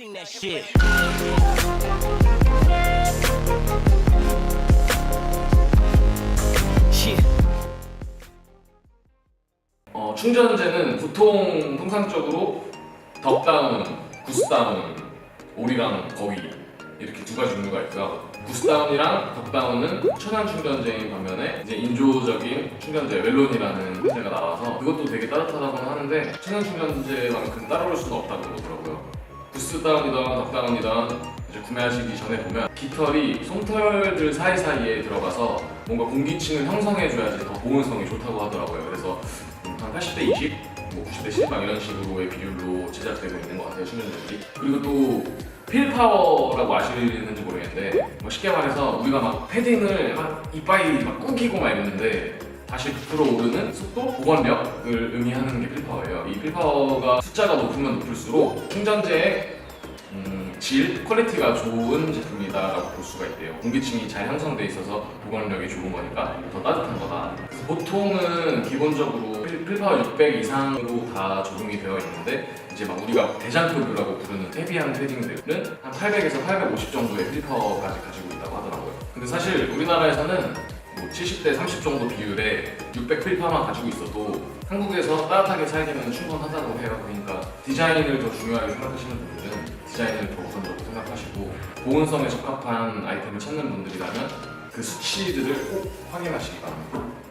Sing that shit. Shit. 어, 충전재는 보통 통상적으로 덕다운, 구스다운, 오리랑 거위 이렇게 두 가지 종류가 있고요. 구스다운이랑 덕다운은 천연 충전재인 반면에 이제 인조적인 충전재 웰론이라는 형태가 나와서 그것도 되게 따뜻하다고는 하는데 천연 충전재만큼 따라올 수는 없다고 그러더라고요. 구스다운이든 덕다운이든 이제 구매하시기 전에 보면 깃털이 솜털들 사이사이에 들어가서 뭔가 공기층을 형성해줘야지 더 보온성이 좋다고 하더라고요. 그래서 한 80대 20, 뭐 90대 10막 이런 식으로의 비율로 제작되고 있는 것 같아요 충전자들이. 그리고 또 필파워라고 아시는지 모르겠는데 뭐 쉽게 말해서 우리가 막 패딩을 막 이빨이 막 꾸기고 막 이러는데 다시 부풀어 오르는 속도, 보건력을 의미하는 게 필파워예요. 이 필파워가 숫자가 높으면 높을수록 충전재의 음, 질, 퀄리티가 좋은 제품이다라고 볼 수가 있대요. 공기층이 잘 형성돼 있어서 보관력이 좋은 거니까 더 따뜻한 거다. 보통은 기본적으로 필- 필파워 600 이상으로 다 적용이 되어 있는데 이제 막 우리가 대장급이라고 부르는 헤비한 패딩들은 한 800에서 850 정도의 필파워까지 가지고 있다고 하더라고요. 근데 사실 우리나라에서는 뭐 70대 30 정도 비율의 600 필파만 가지고 있어도 한국에서 따뜻하게 살기는 충분하다고 해요. 그러니까 디자인을 더 중요하게 생각하시는 분들은 디자인을 더 우선적으로 생각하시고 보온성에 적합한 아이템을 찾는 분들이라면 그 수치들을 꼭 확인하시기 바랍니다.